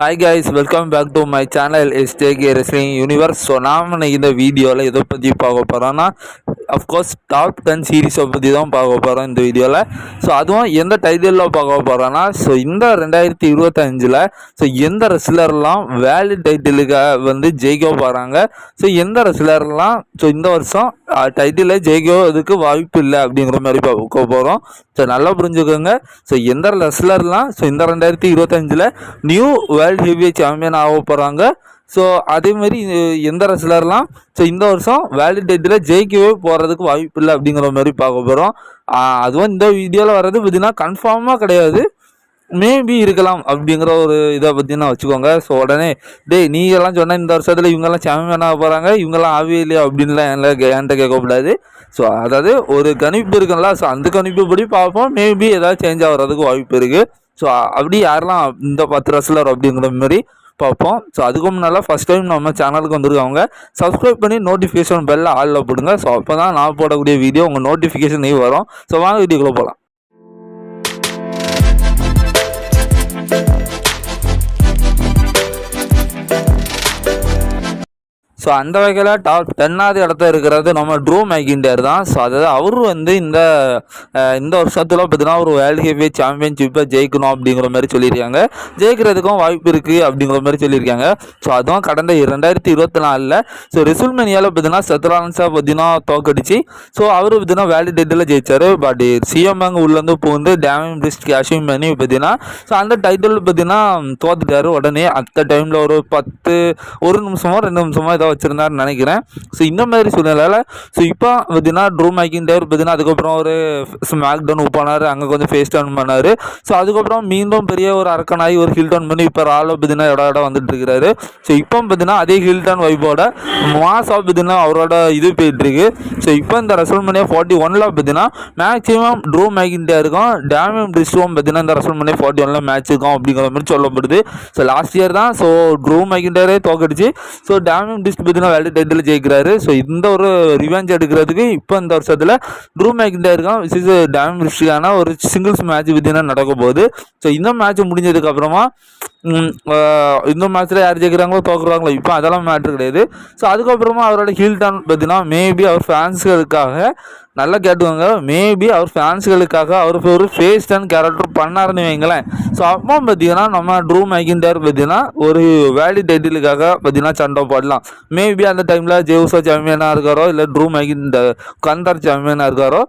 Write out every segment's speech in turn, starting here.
Hi guys welcome back to my channel STK wrestling universe so நாம் இந்த வீடியோவில் எதை பற்றி பார்க்க போகிறோன்னா அஃப்கோர்ஸ் டாப் டென் சீரீஸை பற்றி தான் பார்க்க போகிறோம் இந்த வீடியோவில் ஸோ அதுவும் எந்த டைட்டிலில் பார்க்க போகிறோன்னா ஸோ இந்த ரெண்டாயிரத்தி இருபத்தஞ்சில் ஸோ எந்த ரெஸ்லர்லாம் வேலிட் டைட்டிலுக்காக வந்து ஜெயிக்க போகிறாங்க ஸோ எந்த ரெஸ்லர்லாம் ஸோ இந்த வருஷம் டைட்டிலில் ஜெயிக்கிறதுக்கு வாய்ப்பு இல்லை அப்படிங்கிற மாதிரி பார்க்க போகிறோம் ஸோ நல்லா புரிஞ்சுக்கோங்க. ஸோ எந்த ரெஸ்லர்லாம் ஸோ இந்த ரெண்டாயிரத்தி இருபத்தஞ்சில் நியூ வேர்ல்டு ஹெவி சாம்பியன் ஆக போகிறாங்க ஸோ அதேமாரி எந்த ரசிலர்லாம் ஸோ இந்த வருஷம் வேலிடேட்டில் ஜெயிக்கவே போகிறதுக்கு வாய்ப்பு இல்லை அப்படிங்கிற மாதிரி பார்க்க போகிறோம் அதுவும் இந்த வீடியோவில் வர்றது பார்த்தீங்கன்னா கன்ஃபார்மாக கிடையாது. மேபி இருக்கலாம் அப்படிங்கிற ஒரு இதை பற்றினா வச்சுக்கோங்க. ஸோ உடனே டேய் நீ எல்லாம் சொன்னால் இந்த வருஷத்தில் இவங்கெல்லாம் சாம்பியனாக போகிறாங்க இவங்கெல்லாம் ஆவே இல்லையா அப்படின்லாம் என்கிட்ட என்கிட்ட கேட்கக்கூடாது. ஸோ அதாவது ஒரு கணிப்பு இருக்குல்ல ஸோ அந்த கணிப்பு படி பார்ப்போம். மேபி ஏதாவது சேஞ்ச் ஆகிறதுக்கு வாய்ப்பு இருக்குது ஸோ அப்படி யாரெல்லாம் இந்த பத்து ரசிலர் அப்படிங்கிற மாதிரி பார்ப்போம். ஸோ அதுக்கு முன்னால் ஃபஸ்ட் டைம் நம்ம சேனலுக்கு வந்திருக்கவங்க சப்ஸ்கிரைப் பண்ணி நோட்டிஃபிகேஷன் பெல்ல ஆளில் போடுங்க. ஸோ அப்போ தான் நான் போடக்கூடிய வீடியோ உங்கள் நோட்டிஃபிகேஷன் வரும். ஸோ வாங்க வீடியோக்குள்ளே போகலாம் ஸோ அந்த வகையில் டாப் டென்னாவது இடத்த இருக்கிறது நம்ம ட்ரூ மேக்கிண்டர் தான். ஸோ அதாவது அவரு வந்து இந்த இந்த வருஷத்தில் பார்த்தீங்கன்னா ஒரு வேர்ல்டு ஹெவி சாம்பியன்ஷிப்பை ஜெயிக்கணும் அப்படிங்கிற மாதிரி சொல்லியிருக்காங்க. ஜெயிக்கிறதுக்கும் வாய்ப்பு இருக்குது அப்படிங்கிற மாதிரி சொல்லியிருக்காங்க. ஸோ அதுவும் கடந்த இரண்டாயிரத்தி இருபத்தி நாலில். ஸோ ரிசுல்மெனியாவில் பார்த்தீங்கன்னா செத்ரான்ஸாக பார்த்தீங்கன்னா தோக்கடிச்சு ஸோ அவர் பார்த்தீங்கன்னா வேர்ல்டு டைட்டில் ஜெயிச்சார் பட் சிஎம் அங்கே உள்ளேருந்து பூந்து டேமிங் பிரிஸ்ட் கேஷிங் பண்ணி பார்த்தீங்கன்னா ஸோ அந்த டைட்டில் பார்த்தீங்கன்னா தோத்துட்டார். உடனே அந்த டைமில் ஒரு பத்து ஒரு நிமிஷமோ ரெண்டு நிமிஷமோ ஏதோ வச்சுருந்தாருன்னு நினைக்கிறேன். ஸோ இந்த மாதிரி சூழ்நிலையில் ஸோ இப்போ பார்த்தீங்கன்னா ட்ரூ மேக்கிங் டேவர் பார்த்தீங்கன்னா அதுக்கப்புறம் ஒரு ஸ்மாக் டவுன் போனார் அங்கே கொஞ்சம் ஃபேஸ் டவுன் பண்ணார். ஸோ அதுக்கப்புறம் மீண்டும் பெரிய ஒரு அரக்கனாகி ஒரு ஹில் டவுன் பண்ணி இப்போ ராலோ பார்த்தீங்கன்னா இடம் இடம் வந்துட்டு இருக்கிறாரு. ஸோ இப்போ பார்த்தீங்கன்னா அதே ஹில் டவுன் வைப்போட ஆஃப் பார்த்தீங்கன்னா அவரோட இது போயிட்டுருக்கு ஸோ இப்போ இந்த ரெசல்மனியா ஃபார்ட்டி ஒனில் பார்த்தீங்கன்னா மேக்ஸிமம் ட்ரூ மேக்கிங் டேருக்கும் டேமியம் டிஸ்டும் பார்த்தீங்கன்னா இந்த ரெசல்மனியா ஃபார்ட்டி ஒனில் மேட்ச் இருக்கும் அப்படிங்கிற மாதிரி சொல்லப்படுது. ஸோ லாஸ்ட் இயர் தான் ஸோ ட்ரூ மேக்கிண்டரே தோக்கடிச்சு. ஸோ டேமியம் டிஸ்ட் பார்த்தீங்கன்னா வேல்டு டைட்டில் ஜெயிக்கிறாரு. ஸோ இந்த ஒரு ரிவெஞ்ச் எடுக்கிறதுக்கு இப்போ இந்த வருஷத்தில் ட்ரூ மேக்கிண்டாயிருக்கும் விஸ் இஸ் டேம் டிஸ்டுக்கான ஒரு சிங்கிள்ஸ் மேட்ச் பார்த்தீங்கன்னா நடக்க போகுது. ஸோ இந்த மேட்ச் முடிஞ்சதுக்கப்புறமா இந்த மேட்ச்சில் யார் ஜெயிக்கிறாங்களோ தோக்குறாங்களோ இப்போ அதெல்லாம் மேட்ரு கிடையாது. ஸோ அதுக்கப்புறமா அவரோட ஹீல் டவுன் பார்த்தீங்கன்னா மேபி அவர் ஃபேன்ஸ்களுக்காக நல்லா கேட்டுவாங்க மேபி அவர் ஃபேன்ஸ்களுக்காக அவர் ஒரு ஃபேஸ் டர்ன் கேரக்டர் பண்ணாருன்னு வைங்களேன். ஸோ அப்போ பார்த்தீங்கன்னா நம்ம ட்ரூ மேக்கிண்டார் பார்த்தீங்கன்னா ஒரு வேலி டைட்டிலுக்காக பார்த்தீங்கன்னா சண்டை போடலாம். மேபி அந்த டைமில் ஜெவுசா சாம்பியனாக இருக்காரோ இல்லை ட்ரூ மேக்கிண்டர் கந்தர் சாம்பியனாக இருக்காரோ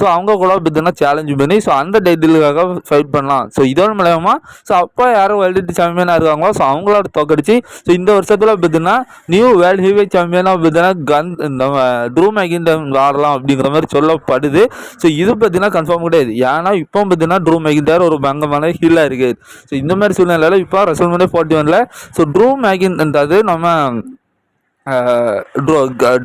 ஸோ அவங்க கூட பார்த்தீங்கன்னா சேலஞ்சு பண்ணி ஸோ அந்த டைட்டிலுக்காக ஃபைட் பண்ணலாம். ஸோ இதோட மூலயமா ஸோ அப்போ யாரும் வேர்ல்டு சாம்பியனாக இருக்காங்களோ ஸோ அவங்களோட தோக்கடிச்சு ஸோ இந்த வருஷத்தில் பார்த்தீங்கன்னா நியூ வேர்ல்டு ஹெவி சாம்பியனாக பார்த்தீங்கன்னா கன் இந்த ட்ரூ மேக்கிண்டர் ஆடலாம் அப்படிங்கிற மாதிரி சொல்லப்படுது. ஸோ இது பார்த்தீங்கன்னா கன்ஃபார்ம் கிடையாது. ஏன்னா இப்போ பார்த்தீங்கன்னா ட்ரூ மேகிண்டார் ஒரு பங்கமான ஹீலாக இருக்குது ஸோ இந்த மாதிரி சூழ்நிலையில் இப்போ ரெசல்மெண்டே ஃபார்ட்டி ஒனில் ஸோ ட்ரூ மேக்கின் அது நம்ம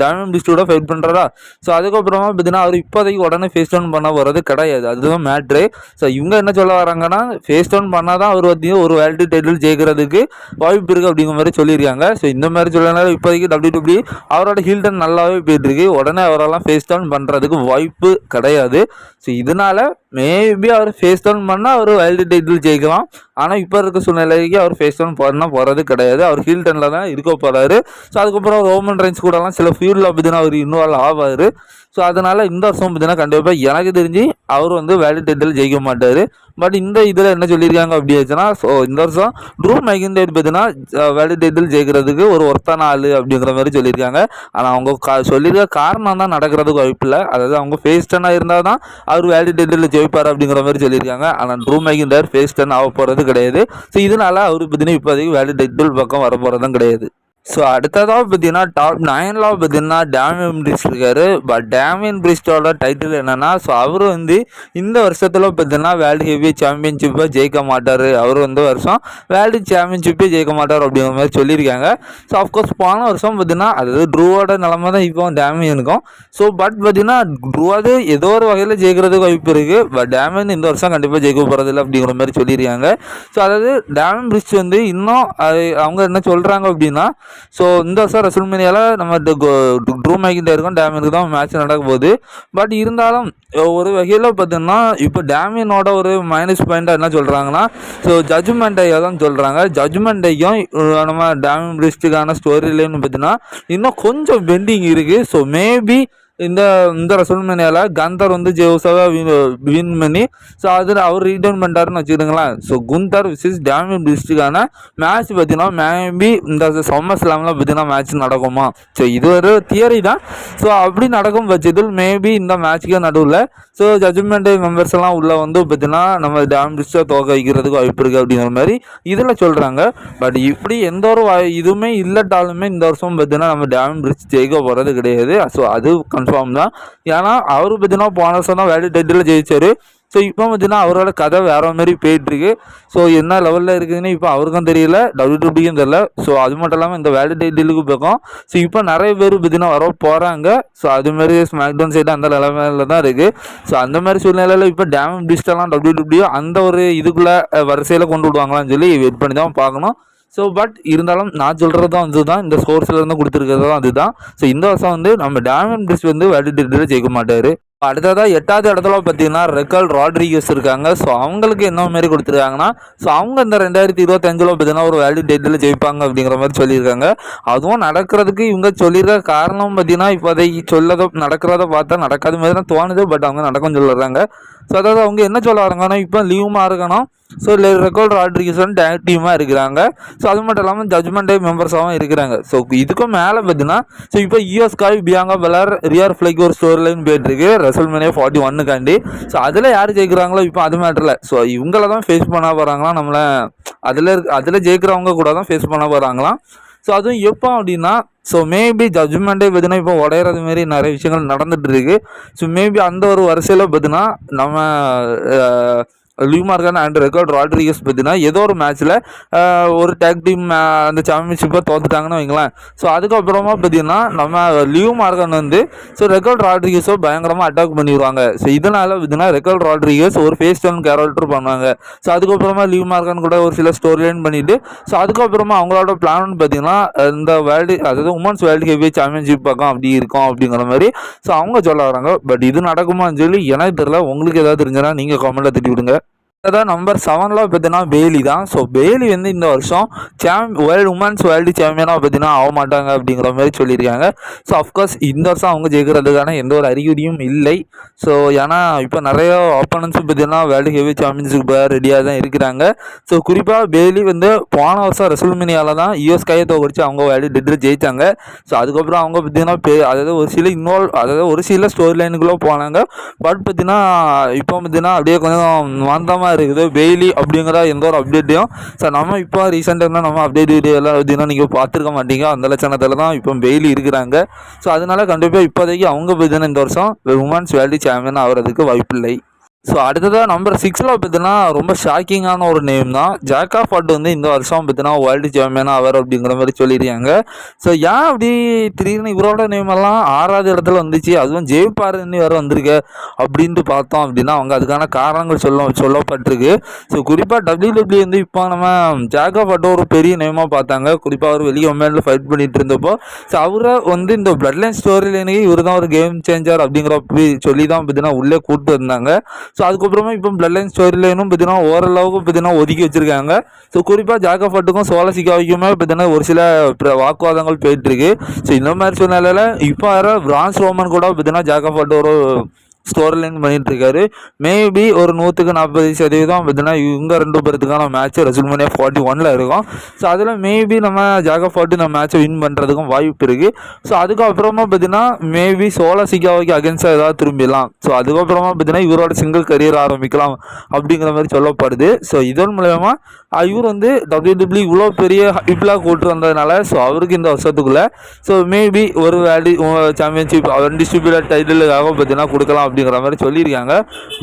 டைமண்ட் பிஸ்டோட ஃபைட் பண்ணுறதா ஸோ அதுக்கப்புறமா பார்த்தீங்கன்னா அவர் இப்போதைக்கு உடனே ஃபேஸ் டவுன் பண்ண வர்றது கிடையாது. அதுதான் மேட்ரு ஸோ இவங்க என்ன சொல்ல வராங்கன்னா ஃபேஸ் டவுன் பண்ணால் தான் அவர் வந்து ஒரு வேல்டி டைட்டில் ஜெயிக்கிறதுக்கு வாய்ப்பு இருக்குது அப்படிங்கிற மாதிரி சொல்லியிருக்காங்க. ஸோ இந்த மாதிரி சொல்லனால இப்போதைக்கு டபிள்யூ டபிள்யூ அவரோட ஹீல்டன் நல்லாவே போயிட்டுருக்கு உடனே அவரெல்லாம் ஃபேஸ் டவுன் பண்ணுறதுக்கு வாய்ப்பு கிடையாது. ஸோ இதனால மேபி அவர் ஃபேஸ் டவுன் பண்ணால் அவர் வேல்டி டைட்டில் ஜெயிக்கலாம். ஆனால் இப்போ இருக்க சூழ்நிலைக்கு அவர் ஃபேஸ் டவுன் பண்ண போகிறது கிடையாது. அவர் ஹீல் டனில் தான் இருக்க போகிறாரு ஸோ அதுக்கப்புறம் ரோமன் ரைன்ஸ் கூடலாம் சில ஃபீல்டில் பார்த்தீங்கன்னா அவர் இன்வால்வ் ஆவார். ஸோ அதனால் இந்த வருஷம் பார்த்தீங்கன்னா கண்டிப்பாக எனக்கு தெரிஞ்சு அவர் வந்து வேல்டு டைட்டில் ஜெயிக்க மாட்டார். பட் இந்த இதில் என்ன சொல்லியிருக்காங்க அப்படி ஆச்சுன்னா ஸோ இந்த வருஷம் ட்ரூ மைகிண்டேட் பார்த்தீங்கன்னா வேல்டு டைட்டில் ஜெயிக்கிறதுக்கு ஒரு ஒருத்தான ஆள் அப்படிங்கிற மாதிரி சொல்லியிருக்காங்க. ஆனால் அவங்க கா சொல்லியிருக்க காரணம் தான் நடக்கிறதுக்கு வாய்ப்பில்லை அதாவது அவங்க ஃபேஸ் டன்னாக இருந்தால் தான் அவர் வேல்டு டைட்டில் ஜெயிப்பார் அப்படிங்கிற மாதிரி சொல்லியிருக்காங்க. ஆனால் ட்ரூ மைகிண்டர் ஃபேஸ் டென் ஆக போகிறது கிடையாது. ஸோ இதனால அவர் பார்த்தீங்கன்னா இப்போதைக்கு வேல்டு டைட்டில் பக்கம் வர போகிறதும் கிடையாது. ஸோ அடுத்ததாக பார்த்தீங்கன்னா டாப் நைனில் பார்த்தீங்கன்னா டேமியன் பிரிஸ்ட் இருக்காரு. பட் டேமியன் பிரிஸ்டோட டைட்டில் என்னென்னா ஸோ அவர் வந்து இந்த வருஷத்தில் பார்த்தீங்கன்னா வேர்ல்டு ஹெவி சாம்பியன்ஷிப்பை ஜெயிக்க மாட்டார். அவர் வந்து வருஷம் வேர்ல்டு சாம்பியன்ஷிப்பே ஜெயிக்க மாட்டார் அப்படிங்கிற மாதிரி சொல்லியிருக்காங்க. ஸோ அஃப்கோர்ஸ் போன வருஷம் பார்த்தீங்கன்னா அதாவது ட்ரூவோட நிலமை தான் இப்போ டேமியனுக்கும் ஸோ பட் பார்த்தீங்கன்னா ட்ரூவாவது ஏதோ ஒரு வகையில் ஜெயிக்கிறதுக்கு வாய்ப்பு இருக்குது பட் டேமியன் இந்த வருஷம் கண்டிப்பாக ஜெயிக்க போகிறதில்ல அப்படிங்கிற மாதிரி சொல்லியிருக்காங்க. ஸோ அதாவது டேமியன் பிரிஸ்ட் வந்து இன்னும் அது அவங்க என்ன சொல்கிறாங்க அப்படின்னா ஸோ இந்த வருஷம் ரெசல்மேனியாவில் நம்ம ட்ரூ மேக்கிண்டருக்கும் டேமினுக்கு தான் மேட்ச் நடக்க போகுது பட் இருந்தாலும் ஒரு வகையில் பார்த்தீங்கன்னா இப்போ டேமியனோட ஒரு மைனஸ் பாயிண்ட்டாக என்ன சொல்கிறாங்கன்னா ஸோ ஜட்ஜ்மெண்ட் ஐயா தான் சொல்கிறாங்க ஜட்ஜ்மெண்ட் ஐயும் நம்ம டேமியன் பிரிஸ்டுக்கான ஸ்டோரி லைன் பார்த்தீங்கன்னா இன்னும் கொஞ்சம் பெண்டிங் இருக்குது ஸோ மேபி இந்த இந்த ரசல்மேனியாவில் கந்தர் வந்து ஜெவுசாவை வின் பண்ணி ஸோ அதில் அவர் ரீட்டர்ன் பண்ணிட்டாருன்னு வச்சுக்கிட்டுங்களேன் ஸோ குந்தர் விசிஸ் டேமி டிஸ்ட்ரிக்டான மேட்ச் பார்த்தீங்கன்னா மேபி இந்த சம்மர் ஸ்லாமில் பார்த்தீங்கன்னா மேட்ச் நடக்குமா? ஸோ இது ஒரு தியரி தான். ஸோ அப்படி நடக்கும் பட்சத்தில் மேபி இந்த மேட்ச்சுக்கு நடுவில் ஸோ ஜட்ஜ்மெண்ட் மெம்பர்ஸ் எல்லாம் உள்ளே வந்து பார்த்தீங்கன்னா நம்ம டேம் பிரிஸ்டை தோக்க வைக்கிறதுக்கு வாய்ப்பு இருக்குது அப்படிங்கிற மாதிரி இதில் சொல்கிறாங்க பட் இப்படி எந்த ஒரு இதுவுமே இல்லட்டாலுமே இந்த வருஷம் பார்த்தீங்கன்னா நம்ம டேம் பிரிட்ஜ் ஜெயிக்க போகிறது கிடையாது. ஸோ அது கன்ஃபார்ம் தான். ஏன்னா அவர் பார்த்தீங்கன்னா போன வருஷம் தான் வேல்டு டைட்டில் ஜெயிச்சார். ஸோ இப்போ பார்த்தீங்கன்னா அவரோட கதை வேறு மாதிரி போயிட்டுருக்கு. ஸோ என்ன லெவலில் இருக்குதுன்னு இப்போ அவருக்கும் தெரியல டபிள்யூடிபிக்கும் தெரியல. ஸோ அது மட்டும் இல்லாமல் இந்த வேல்டு டைட்டிலுக்கு பக்கம் ஸோ இப்போ நிறைய பேர் பார்த்தீங்கன்னா வர போகிறாங்க ஸோ அதுமாரி ஸ்மாக்டவுன் சைடு அந்த நிலைமையில தான் இருக்குது ஸோ அந்த மாதிரி சூழ்நிலையில் இப்போ டேம் டிஸ்டெல்லாம் டபிள்யூடிபியோ அந்த ஒரு இதுக்குள்ளே வரிசையில் கொண்டு விடுவாங்களான்னு சொல்லி வெயிட் பண்ணி தான் பார்க்கணும். ஸோ பட் இருந்தாலும் நான் சொல்கிறது தான் அதுதான். இந்த சோர்ஸில் இருந்து கொடுத்துருக்கிறது தான் அதுதான். ஸோ இந்த வருஷம் வந்து நம்ம டேமன் பிரிஸ் வந்து வேலிடேட்டர் ஜெயிக்க மாட்டார். அடுத்ததாக எட்டாவது இடத்துல பார்த்தீங்கன்னா ரெக்கல் ராட்ரிகஸ் இருக்காங்க. ஸோ அவங்களுக்கு என்ன மாதிரி கொடுத்துருக்காங்கன்னா ஸோ அவங்க இந்த ரெண்டாயிரத்தி இருபத்தஞ்சில் பார்த்தீங்கன்னா ஒரு வேல்யூ டேட்டில் ஜெயிப்பாங்க அப்படிங்கிற மாதிரி சொல்லியிருக்காங்க. அதுவும் நடக்கிறதுக்கு இவங்க சொல்லியிருக்க காரணம் பார்த்தீங்கன்னா அதை சொல்லதை நடக்கிறத பார்த்தா நடக்காத மாதிரி தான் தோணுது. பட் அவங்க நடக்கும் சொல்லிடுறாங்க. ஸோ அதாவது அவங்க என்ன சொல்ல வராங்கன்னா இப்போ லீவுமாக இருக்கணும். ஸோ ரெக்கார்ட் ராட்ரிகேஷன் டீமாக இருக்கிறாங்க. ஸோ அது மட்டும் இல்லாமல் ஜட்மெண்ட் மெம்பர்ஸாகவும் இருக்கிறாங்க. ஸோ இதுக்கும் மேலே பார்த்தீங்கன்னா ஸோ இப்போ யூஎஸ்காய் பியாங்கா பெலர் ரியார் ஃப்ளைக் ஒரு ஸ்டோரி லைன் போயிட்டுருக்கு. ரெசல் மேனே ஃபார்ட்டி ஒன்னுக்காண்டி ஸோ அதில் யார் ஜெயிக்கிறாங்களோ இப்போ அது மேட்டரில் ஸோ இவங்கள தான் ஃபேஸ் பண்ண போகிறாங்களாம் நம்மளை அதில் அதில் ஜெயிக்கிறவங்க கூட தான் ஃபேஸ் பண்ண போகிறாங்களாம் ஸோ அதுவும் எப்போ அப்படின்னா ஸோ மேபி ஜட்ஜ்மெண்ட்டே பார்த்தீங்கன்னா இப்போ உடையிறது மாரி நிறைய விஷயங்கள் நடந்துட்டு இருக்கு. ஸோ மேபி அந்த ஒரு வரிசையில் பார்த்தீங்கன்னா நம்ம லியூமார்கான் அண்ட் ரெக்கார்ட் ராட்ரிகஸ் பார்த்தீங்கன்னா ஏதோ ஒரு மேட்ச்சில் ஒரு டேக் டீம் அந்த சாம்பியன்ஷிப்பை தோத்துட்டாங்கன்னு வைங்களேன். ஸோ அதுக்கப்புறமா பார்த்தீங்கன்னா நம்ம லியூ மார்கன் வந்து ஸோ ரெக்கார்ட் ராட்ரிகஸோ பயங்கரமாக அட்டாக் பண்ணிடுவாங்க ஸோ இதனால் பார்த்தீங்கன்னா ரெக்கார்ட் ராட்ரிகஸ் ஒரு ஃபேஸ் டவுன் கேரக்டர் பண்ணுவாங்க. ஸோ அதுக்கப்புறமா லியூ மார்கன் கூட ஒரு சில ஸ்டோரி லைன் பண்ணிவிட்டு ஸோ அதுக்கப்புறமா அவங்களோட பிளான் பார்த்தீங்கன்னா இந்த வேர்ல்டு அதாவது உமன்ஸ் வேர்ல்டு ஹெவி சாம்பியன்ஷிப் பக்கம் அப்படி இருக்கும் அப்படிங்கிற மாதிரி ஸோ அவங்க சொல்ல வராங்க. பட் இது நடக்குமான்னு சொல்லி எனக்கு தெரியல. உங்களுக்கு ஏதாவது தெரிஞ்சுன்னா நீங்கள் கமெண்ட்டில் திட்டி விடுங்க அதான் நம்பர் செவனில் பார்த்தீங்கன்னா பேலி தான். ஸோ பேலி வந்து இந்த வருஷம் சாம் வேர்ல்டு உமன்ஸ் வேர்ல்டு சாம்பியனாக பார்த்தீங்கன்னா ஆக மாட்டாங்க அப்படிங்கிற மாதிரி சொல்லியிருக்காங்க. ஸோ அஃப்கோர்ஸ் இந்த வருஷம் அவங்க ஜெயிக்கிறதுக்கான எந்த ஒரு அறிகுறியும் இல்லை. ஸோ ஏன்னா இப்போ நிறைய ஆப்பனன்ஸ் பார்த்தீங்கன்னா வேர்ல்டு ஹெவி சாம்பியன்ஷிப் ரெடியாக தான் இருக்கிறாங்க. ஸோ குறிப்பாக பேலி வந்து போன வருஷம் ரெசல்மினியாவில் தான் யூஎஸ் கையை தோக்கடிச்சு அவங்க வேர்ல்டு டெட்ரு ஜெயித்தாங்க ஸோ அதுக்கப்புறம் அவங்க பார்த்தீங்கன்னா பே அதாவது ஒரு சில இன்வால்வ் அதாவது ஒரு சில ஸ்டோரி லைனுக்குள்ளே போனாங்க. பட் பார்த்தீங்கன்னா இப்போ பார்த்தீங்கன்னா அப்படியே கொஞ்சம் மந்தமாக இருக்குது. டெய்லி அப்படிங்கிற எந்த ஒரு அப்டேட்டையும் சார் நம்ம இப்போ ரீசெண்டாக நம்ம அப்டேட் வீடியோ எல்லாம் எப்படின்னா நீங்கள் பார்த்துருக்க மாட்டீங்க. அந்த லட்சணத்தில் தான் இப்போ டெய்லி இருக்கிறாங்க. ஸோ அதனால கண்டிப்பாக இப்போதைக்கு அவங்க பார்த்தீங்கன்னா இந்த வருஷம் உமன்ஸ் வேல்டி சாம்பியன் ஆகிறதுக்கு வாய்ப்பில்லை. ஸோ அடுத்ததாக நம்பர் சிக்ஸில் பார்த்தீங்கன்னா ரொம்ப ஷாக்கிங்கான ஒரு நேம் தான். ஜாக்கா ஃபட் வந்து இந்த வருஷம் பார்த்தீங்கன்னா வேர்ல்டு சாம்பியனாக அவர் அப்படிங்கிற மாதிரி சொல்லியிருக்காங்க. ஸோ ஏன் அப்படி திடீர்னு இவரோட நேம் எல்லாம் ஆறாவது இடத்துல வந்துச்சு? அதுவும் ஜெய் பாரதி வேறு வந்திருக்கு அப்படின்ட்டு பார்த்தோம் அப்படின்னா அவங்க அதுக்கான காரணங்கள் சொல்ல சொல்லப்பட்டிருக்கு. ஸோ குறிப்பாக டபிள்யூ வந்து இப்போ நம்ம ஜாக்கா ஃபாட்டோ ஒரு பெரிய நேமாக பார்த்தாங்க. குறிப்பாக அவர் வெளியே ஒம்மேனில் ஃபைட் பண்ணிட்டு இருந்தப்போ. ஸோ அவரை வந்து இந்த பிளட் லைன் ஸ்டோரி இவர் தான் ஒரு கேம் சேஞ்சர் அப்படிங்கிற சொல்லி தான் பார்த்தீங்கன்னா உள்ளே கூப்பிட்டு வந்தாங்க. ஸோ அதுக்கப்புறமா இப்போ பிளட் லைன் ஸ்டோரி லைனும் பார்த்தீங்கன்னா ஓரளவுக்கு பார்த்தீங்கன்னா ஒதுக்கி வச்சிருக்காங்க. ஸோ குறிப்பாக ஜாக்கஃபட்டுக்கும் சோழசிக்காவுக்குமே பார்த்தீங்கன்னா ஒரு சில வாக்குவாதங்கள் போயிட்டுருக்கு ஸோ இந்த மாதிரி சூழ்நிலையில் இப்போ வர பிரான்ஸ் ரோமன் கூட பார்த்தீங்கன்னா ஜாக்கஃபட்டு ஒரு ஸ்டோரி லைன் பண்ணிட்டு இருக்காரு மேபி ஒரு நூற்றுக்கு நாற்பது சதவீதம் பார்த்தீங்கன்னா இவங்க ரெண்டு பேர்த்துக்கான மேட்ச் ரெசுல்மனியா ஃபார்ட்டி ஒனில் இருக்கும். ஸோ அதில் மேபி நம்ம ஜாக ஃபார்ட்டி நம்ம மேட்ச்சை வின் பண்ணுறதுக்கும் வாய்ப்பு இருக்குது ஸோ அதுக்கப்புறமா பார்த்தீங்கன்னா மேபி சோலா சிக்காவுக்கு அகேன்ஸ்டாக ஏதாவது திரும்பிடலாம். ஸோ அதுக்கப்புறமா பார்த்தீங்கன்னா இவரோட சிங்கிள் கரியர் ஆரம்பிக்கலாம் அப்படிங்கிற மாதிரி சொல்லப்படுது. ஸோ இதன் மூலயமா இவர் வந்து டபிள்யூ இவ்வளோ பெரிய ஹைப்லாக கூட்டு வந்ததுனால ஸோ அவருக்கு இந்த வருஷத்துக்குள்ளே ஸோ மேபி ஒரு வேல்டி சாம்பியன்ஷிப் டிஸ்ட்ரிபியூட்டர் டைட்டிலுக்காக பார்த்தீங்கன்னா கொடுக்கலாம் அப்படிங்கிற மாதிரி சொல்லியிருக்காங்க.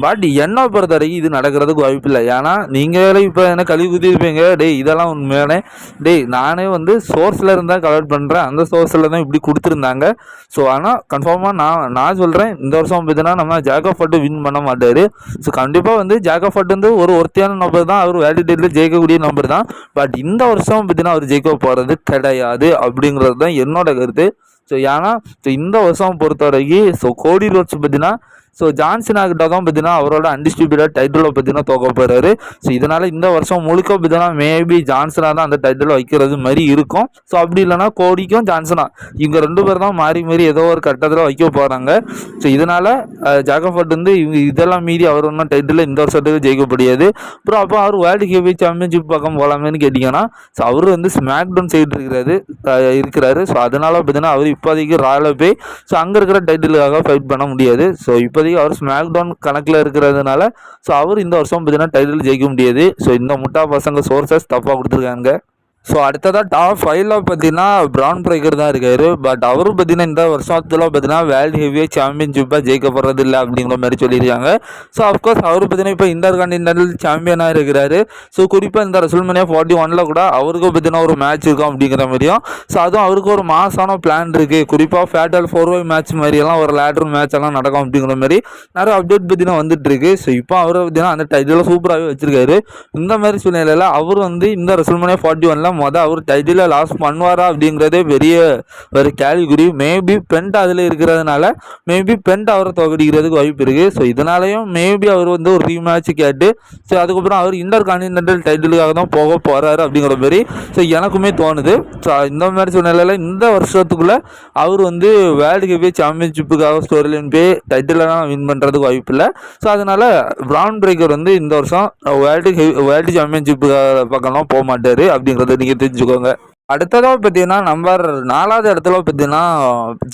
பட் என்னை பொறுத்த வரைக்கும் இது நடக்கிறதுக்கு வாய்ப்பு இல்லை. ஏன்னா நீங்களே இப்போ என்ன கழுவி குத்திருப்பீங்க டேய் இதெல்லாம் உண்மையான. டேய் நானே வந்து சோர்ஸில் இருந்தால் கலெக்ட் பண்ணுறேன் அந்த சோர்ஸில் தான் இப்படி கொடுத்துருந்தாங்க. ஸோ ஆனால் கன்ஃபார்மாக நான் நான் சொல்கிறேன் இந்த வருஷம் பார்த்தீங்கன்னா நம்ம ஜேக்கப் ஃபட்டு வின் பண்ண மாட்டார். ஸோ கண்டிப்பாக வந்து ஜேக்கப் ஃபட் வந்து ஒரு ஒருத்தியான நம்பர் தான். அவர் வேலிடேட்டில் ஜெயிக்கக்கூடிய நம்பர் தான். பட் இந்த வருஷம் பார்த்தீங்கன்னா அவர் ஜெயிக்க போகிறது கிடையாது அப்படிங்கிறது தான் என்னோட கருத்து. ஸோ ஏன்னா ஸோ இந்த வருஷம் பொறுத்த வரைக்கும் ஸோ கோடி ரோட்ஸ் பார்த்தீங்கன்னா ஸோ ஜான்சன் ஆகிட்ட தான் பார்த்தீங்கன்னா அவரோட அன்டிஸ்டியூட்டட் டைட்டில் பார்த்தீங்கன்னா தோக்க போகிறாரு ஸோ இதனால் இந்த வருஷம் முழுக்க பார்த்தீங்கன்னா மேபி ஜான்சனாக தான் அந்த டைட்டில் வைக்கிறது மாதிரி இருக்கும். ஸோ அப்படி இல்லைன்னா கோடிக்கும் ஜான்சனா இவங்க ரெண்டு பேர் தான் மாறி மாறி ஏதோ ஒரு கட்டத்தில் வைக்க போகிறாங்க ஸோ இதனால் ஜாகஃபர்ட் வந்து இவங்க இதெல்லாம் மீறி அவர் ஒன்றும் டைட்டில் இந்த வருஷத்துக்கு ஜெயிக்க முடியாது அப்புறம் அப்போ அவர் வேர்ல்டு ஹெவி சாம்பியன்ஷிப் பக்கம் போகலாமேன்னு கேட்டிங்கன்னா ஸோ அவர் வந்து ஸ்மாக் டவுன் சைடு இருக்கிறாரு இருக்கிறாரு. ஸோ அதனால் பார்த்தீங்கன்னா அவர் இப்போதைக்கு ராயலாக போய் ஸோ அங்கே இருக்கிற டைட்டிலுக்காக ஃபைட் பண்ண முடியாது. ஸோ இப்போ இப்போதைக்கு அவர் ஸ்மாக் டவுன் கணக்கில் இருக்கிறதுனால ஸோ அவர் இந்த வருஷம் பார்த்தீங்கன்னா டைட்டில் ஜெயிக்க முடியாது. ஸோ இந்த முட்டா பசங்க சோர்சஸ் தப்பாக கொடுத்துருக்காங்க. ஸோ அடுத்ததாக டாப் ஃபைவ்ல பார்த்தீங்கன்னா ப்ரௌன் பிரேக்கர் தான் இருக்காரு. பட் அவரும் பார்த்தீங்கன்னா இந்த வருஷத்தில் பார்த்தீங்கன்னா வேர்ல்டு ஹெவியாக சாம்பியன்ஷிப்பாக ஜெயிக்க போகிறது இல்லை அப்படிங்கிற மாதிரி சொல்லியிருக்காங்க. ஸோ அஃப்கோர்ஸ் அவர் பார்த்தீங்கன்னா இப்போ இந்தர் கான்டினென்டல் சாம்பியனாக இருக்கிறாரு. ஸோ குறிப்பாக இந்த ரசூல்மனியா ஃபார்ட்டி ஒனில் கூட அவருக்கு பார்த்தீங்கன்னா ஒரு மேட்ச் இருக்கும் அப்படிங்கிற மாதிரியும். ஸோ அதுவும் அவருக்கு ஒரு மாசான பிளான் இருக்குது குறிப்பாக ஃபேட்டல் ஃபோர் வை மேட்ச் மாதிரியெல்லாம் ஒரு லேட்ரு மேட்ச் எல்லாம் நடக்கும் அப்படிங்கிற மாதிரி நிறைய அப்டேட் பார்த்தீங்கன்னா வந்துட்டு இருக்கு. ஸோ இப்போ அவர் பார்த்தீங்கன்னா அந்த டைட்டில் சூப்பராகவே வச்சிருக்காரு. இந்த மாதிரி சூழ்நிலையில் அவர் வந்து இந்த ரசூல்மனியா ஃபார்ட்டி ஒனில் மொதல் அவர் டைட்டிலை லாஸ் பண்ணுவாரா அப்படிங்கிறதே பெரிய ஒரு கேள்விக்குறி. மேபி பெண்ட் அதில் இருக்கிறதுனால மேபி பெண்ட் அவரை தோக்கடிக்கிறதுக்கு வாய்ப்பு இருக்குது ஸோ இதனாலையும் மேபி அவர் வந்து ஒரு ரீமேட்ச் கேட்டு ஸோ அதுக்கப்புறம் அவர் இன்டர் கான்டினென்டல் டைட்டிலுக்காக தான் போக போகிறாரு அப்படிங்கிற மாதிரி ஸோ எனக்குமே தோணுது. ஸோ இந்த மாதிரி சூழ்நிலையில் இந்த வருஷத்துக்குள்ளே அவர் வந்து வேர்ல்டு ஹெவி சாம்பியன்ஷிப்புக்காக ஸ்டோரிலைன் போய் டைட்டிலெலாம் வின் பண்ணுறதுக்கு வாய்ப்பு இல்லை. ஸோ அதனால் ப்ரௌன் பிரேக்கர் வந்து இந்த வருஷம் வேர்ல்டு வேர்ல்டு சாம்பியன்ஷிப்புக்காக பக்கம்லாம் போக மாட்டார் அப்படிங்கிறத நீங்கள் தெரிஞ்சுக்கோங்க. அடுத்ததாக பார்த்தீங்கன்னா நம்பர் நாலாவது இடத்துல பார்த்தீங்கன்னா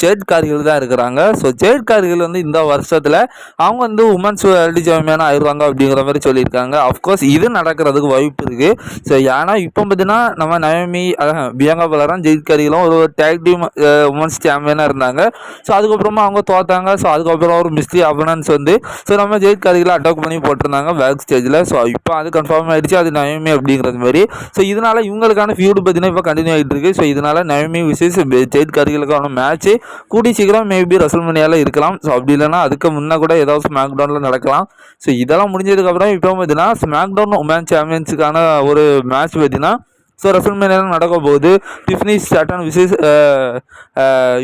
ஜெயிட் கார்கில் தான் இருக்கிறாங்க. ஸோ ஜெட் கார்கில் வந்து இந்த வருஷத்தில் அவங்க வந்து உமன்ஸ் வேர்ல்டு சாம்பியன் ஆயிடுவாங்க அப்படிங்கிற மாதிரி சொல்லியிருக்காங்க. அஃப்கோர்ஸ் இது நடக்கிறதுக்கு வாய்ப்பு இருக்குது ஸோ ஏன்னா இப்போ பார்த்தீங்கன்னா நம்ம நயமி அதான் பியங்கா பலரும் ஜெட் கார்கிலும் ஒரு டேக் டீம் உமன்ஸ் சாம்பியனாக இருந்தாங்க. ஸோ அதுக்கப்புறமா அவங்க தோத்தாங்க. ஸோ அதுக்கப்புறம் ஒரு மிஸ்ட்ரி அபனன்ஸ் வந்து ஸோ நம்ம ஜெயிட் கார்கில் அட்டாக் பண்ணி போட்டிருந்தாங்க பேக் ஸ்டேஜில் ஸோ இப்போ அது கன்ஃபார்ம் ஆயிடுச்சு. அது நயமி அப்படிங்கிறது மாதிரி. ஸோ இதனால் இவங்களுக்கான ஃபியூடு பார்த்தீங்கன்னா இப்போ கண்டினியூ ஆகிட்டு இருக்கு ஸோ இதனால் நவமி விசேஷ் ஜெயிட் கார்கிலுக்கான மேட்ச்சு கூடி சீக்கிரம் மேபி ரசல்மனியாவில் இருக்கலாம். ஸோ அப்படி இல்லைனா அதுக்கு முன்னே கூட ஏதாவது ஸ்மாக் டவுனில் நடக்கலாம். ஸோ இதெல்லாம் முடிஞ்சதுக்கப்புறம் இப்போ பார்த்தீங்கன்னா ஸ்மாக் டவுன் உமன் சாம்பியன்ஸுக்கான ஒரு மேட்ச் பார்த்தீங்கன்னா ஸோ ரசல்மேனியாவில் நடக்க போகுது டிஃப்னி சட்டன் விசேஷ்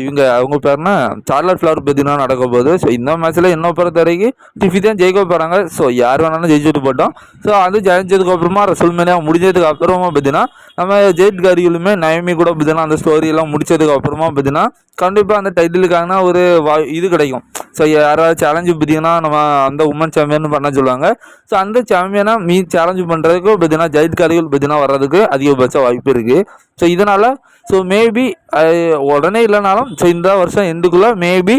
இவங்க அவங்க பேர்னா சார்லட் ஃப்ளவர் பார்த்தீங்கன்னா நடக்க போகுது ஸோ இந்த மேட்ச்சில் என்ன பொறுத்த வரைக்கும் டிஃபி தான் ஜெயிக்க போகிறாங்க ஸோ யார் வேணாலும் ஜெயிச்சுட்டு போட்டோம். ஸோ அது ஜெயிச்சதுக்கு அப்புறமா ரசல்மேனியா முடிஞ்சதுக்கு அப்புறமா பார்த்தீங்கன்னா நம்ம ஜெயிட் காரிகளுமே நயமி கூட பார்த்தீங்கன்னா அந்த ஸ்டோரி எல்லாம் முடிச்சதுக்கு அப்புறமா பார்த்தீங்கன்னா கண்டிப்பாக அந்த டைட்டிலுக்கான ஒரு வா இது கிடைக்கும். ஸோ யாராவது சேலஞ்சு பார்த்தீங்கன்னா நம்ம அந்த உமன் சாம்பியன் பண்ண சொல்லுவாங்க. ஸோ அந்த சாம்பியனை மீ சேலஞ்சு பண்ணுறதுக்கு பார்த்தீங்கன்னா ஜெயிட் காரிகள் பார்த்தீங்கன்னா வர்றதுக்கு பட்ச வாய்ப்பு இருக்குது ஸோ இதனால் ஸோ மேபி உடனே இல்லைனாலும் ஸோ இந்த வருஷம் எண்டுக்குள்ளே மேபி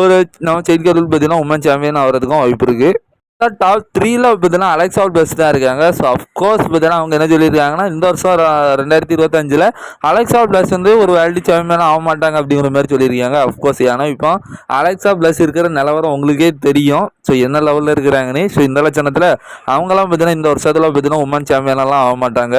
ஒரு நம்ம ஜெயிட் காரிகள் பார்த்தீங்கன்னா உமன் சாம்பியன் ஆகிறதுக்கும் வாய்ப்பு இருக்குது டாப் த்ரீல பார்த்தீங்கன்னா அலெக்சால் பெஸ்ட் தான் இருக்காங்க. ஸோ அஃப்கோர்ஸ் பார்த்தீங்கன்னா அவங்க என்ன சொல்லியிருக்காங்கன்னா இந்த வருஷம் ரெண்டாயிரத்தி இருபத்தஞ்சில் அலெக்சா பிளஸ் வந்து ஒரு வேர்ல்டு சாம்பியன் ஆக மாட்டாங்க அப்படிங்கிற மாதிரி சொல்லியிருக்காங்க. அஃப்கோர்ஸ் ஏன்னா இப்போ அலெக்சா பிளஸ் இருக்கிற நிலவரம் உங்களுக்கே தெரியும். ஸோ என்ன லெவலில் இருக்கிறாங்கன்னு ஸோ இந்த லட்சணத்தில் அவங்களாம் பார்த்தீங்கன்னா இந்த வருஷத்தில் பார்த்தீங்கன்னா உமன் சாம்பியனெல்லாம் ஆக மாட்டாங்க.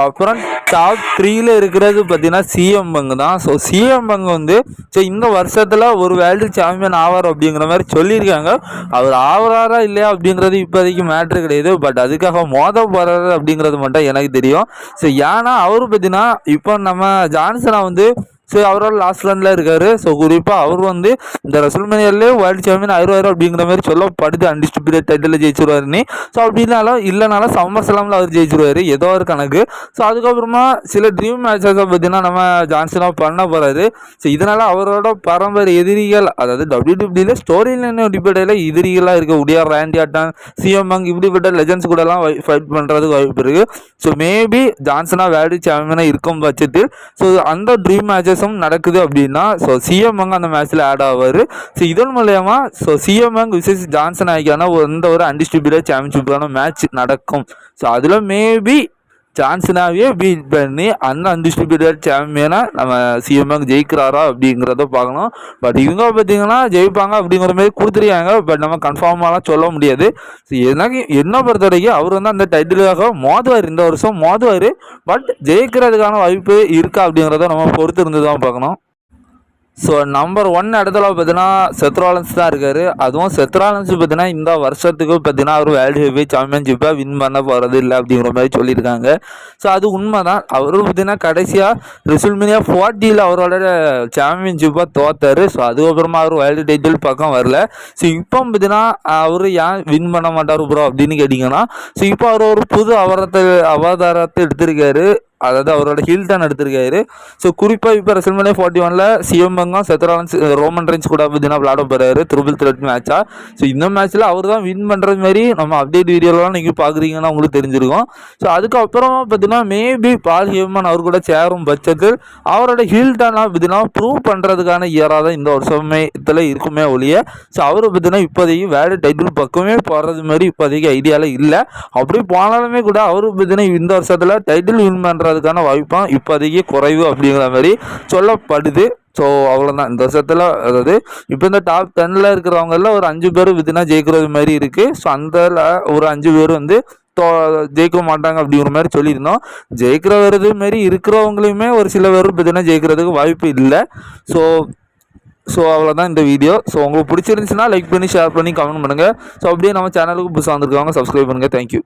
அப்புறம் டாப் த்ரீல இருக்கிறது பார்த்தீங்கன்னா சிஎம் பங்கு தான். ஸோ சிஎம் பங்கு வந்து ஸோ இந்த வருஷத்தில் ஒரு வேர்ல்டு சாம்பியன் ஆவார் அப்படிங்கிற மாதிரி சொல்லியிருக்காங்க. அவர் ஆவராரா இல்லையா அப்படிங்கிறது இப்போதைக்கு மேட்ரு கிடையாது. பட் அதுக்காக மோத போகிறாரு அப்படிங்கிறது மட்டும் எனக்கு தெரியும். ஸோ ஏன்னா அவரு பார்த்தீங்கன்னா இப்போ நம்ம ஜான்சனா வந்து ஸோ அவரோட லாஸ்ட் ரன்ல இருக்காரு. ஸோ குறிப்பாக அவர் வந்து இந்த ரசல்மேனியாலே வேர்ல்டு சாம்பியன் ஆயிரம் அப்படிங்கிற மாதிரி சொல்லப்படுது அன்டிஸ்டிபியூட் டைட்டில் ஜெயிச்சிருவாருன்னு ஸோ அப்படின்னாலும் இல்லைனாலும் சம்மர் சலாமில் அவர் ஜெயிச்சிருவாரு. ஏதோ ஒரு கணக்கு. ஸோ அதுக்கப்புறமா சில ட்ரீம் மேட்சஸை பார்த்தீங்கன்னா நம்ம ஜான்சனாக பண்ண போகிறாரு ஸோ இதனால் அவரோட பரம்பரை எதிரிகள் அதாவது டபிள்யூ டபிள்யூல ஸ்டோரி லைன் அடிப்படையில் எதிரிகளாக இருக்கக்கூடிய ரேண்டி ஆட்டன் சிஎம்எங் இப்படிப்பட்ட லெஜண்ட்ஸ் கூடலாம் ஃபைட் பண்ணுறதுக்கு வாய்ப்பு இருக்குது ஸோ மேபி ஜான்சனாக வேர்ல்டு சாம்பியனாக இருக்கும் பட்சத்தில் ஸோ அந்த ட்ரீம் மேட்சஸ் மேட்சஸும் நடக்குது அப்படின்னா ஸோ சிஎம்எங் அந்த மேட்ச்சில் ஆட் ஆவார். ஸோ இதன் மூலயமா ஸோ சிஎம்எங் விசேஷ் ஜான்சன் ஆகிக்கான எந்த ஒரு அன்டிஸ்ட்ரிபியூட்டட் சாம்பியன்ஷிப்பான மேட்ச் நடக்கும். ஸோ அதில் மேபி சான்ஸ்னாவே பீட் பண்ணி அந்த அன்டிஸ்டிபியூட்டட் சாம்பியனாக நம்ம சிஎம்எங்க ஜெயிக்கிறாரா அப்படிங்கிறத பார்க்கணும். பட் இவங்க பார்த்தீங்கன்னா ஜெயிப்பாங்க அப்படிங்கிற மாதிரி கொடுத்துருக்காங்க. பட் நம்ம கன்ஃபார்மாலாம் சொல்ல முடியாது. ஸோ எனக்கு என்ன பொறுத்த வரைக்கும் அவர் வந்து அந்த டைட்டிலுக்காக மோதுவார். இந்த வருஷம் மோதுவார். பட் ஜெயிக்கிறதுக்கான வாய்ப்பு இருக்கா அப்படிங்கிறத நம்ம பொறுத்து இருந்து தான் பார்க்கணும். ஸோ நம்பர் ஒன் இடத்துல பார்த்தீங்கன்னா செத்ராலன்ஸ் தான் இருக்கார். அதுவும் செத்ராலன்ஸ் பார்த்தீங்கன்னா இந்த வருஷத்துக்கு பார்த்தீங்கன்னா அவர் வேர்ல்டு ஹெவி சாம்பியன்ஷிப்பை வின் பண்ண போகிறது இல்லை அப்படிங்கிற மாதிரி சொல்லியிருக்காங்க. ஸோ அது உண்மை தான் அவர் பார்த்தீங்கன்னா கடைசியாக ரிசுல்மினியா ஃபார்ட்டியில் அவரோட சாம்பியன்ஷிப்பாக தோத்தார். ஸோ அதுக்கப்புறமா அவர் வேர்ல்டு டைட்டில் பக்கம் வரல. ஸோ இப்போ பார்த்தீங்கன்னா அவர் ஏன் வின் பண்ண மாட்டார் ப்ரோ அப்படின்னு கேட்டிங்கன்னா ஸோ இப்போ அவர் ஒரு புது அவரத்தை அவதாரத்தை எடுத்திருக்காரு. அதாவது அவரோட ஹீல் தான் எடுத்திருக்காரு. ஸோ குறிப்பாக இப்போ ரெசல்மனே ஃபார்ட்டி ஒனில் சிவம்பங்கம் செத்ராலன்ஸ் ரோமன் ரேஞ்ச் கூட பார்த்தீங்கன்னா விளாட போகிறாரு த்ரிபிள் த்ரெட் மேட்சாக ஸோ இந்த மேட்ச்சில் அவர் தான் வின் பண்ணுறது மாதிரி நம்ம அப்டேட் வீடியோலாம் நீங்கள் பார்க்குறீங்கன்னா உங்களுக்கு தெரிஞ்சிருக்கும். ஸோ அதுக்கப்புறமா பார்த்தீங்கன்னா மேபி பால் ஹியூமன் அவர் கூட சேரும் பட்சத்தில் அவரோட ஹீல் டன்லாம் பார்த்தீங்கன்னா ப்ரூவ் பண்ணுறதுக்கான இயராக தான் இந்த வருஷமே இதில் இருக்குமே ஒழிய. ஸோ அவர் பார்த்தீங்கன்னா இப்போதைக்கு வேறு டைட்டில் பக்கமே போடுறது மாதிரி இப்போதைக்கு ஐடியாவில் இல்லை. அப்படி போனாலுமே கூட அவர் பார்த்தீங்கன்னா இந்த வருஷத்தில் டைட்டில் வின் பண்ணுற வர்றதுக்கான வாய்ப்பும் இப்போதைக்கு குறைவு அப்படிங்கிற மாதிரி சொல்லப்படுது. ஸோ அவ்வளோதான் இந்த வருஷத்தில் அதாவது இப்போ இந்த டாப் டென்னில் இருக்கிறவங்கள ஒரு அஞ்சு பேர் வித்தினா ஜெயிக்கிறது மாதிரி இருக்குது ஸோ அந்த ஒரு அஞ்சு பேர் வந்து தோ ஜெயிக்க மாட்டாங்க அப்படிங்கிற மாதிரி சொல்லியிருந்தோம். ஜெயிக்கிற வருது மாரி இருக்கிறவங்களையுமே ஒரு சில பேர் பார்த்தீங்கன்னா ஜெயிக்கிறதுக்கு வாய்ப்பு இல்லை. ஸோ ஸோ அவ்வளோதான் இந்த வீடியோ ஸோ உங்களுக்கு பிடிச்சிருந்துச்சுன்னா லைக் பண்ணி ஷேர் பண்ணி கமெண்ட் பண்ணுங்கள் ஸோ அப்படியே நம்ம சேனலுக்கு புதுசாக வந்திருக்காங்க சப்ஸ்கிரைப் பண்ணுங்கள் தேங்க்யூ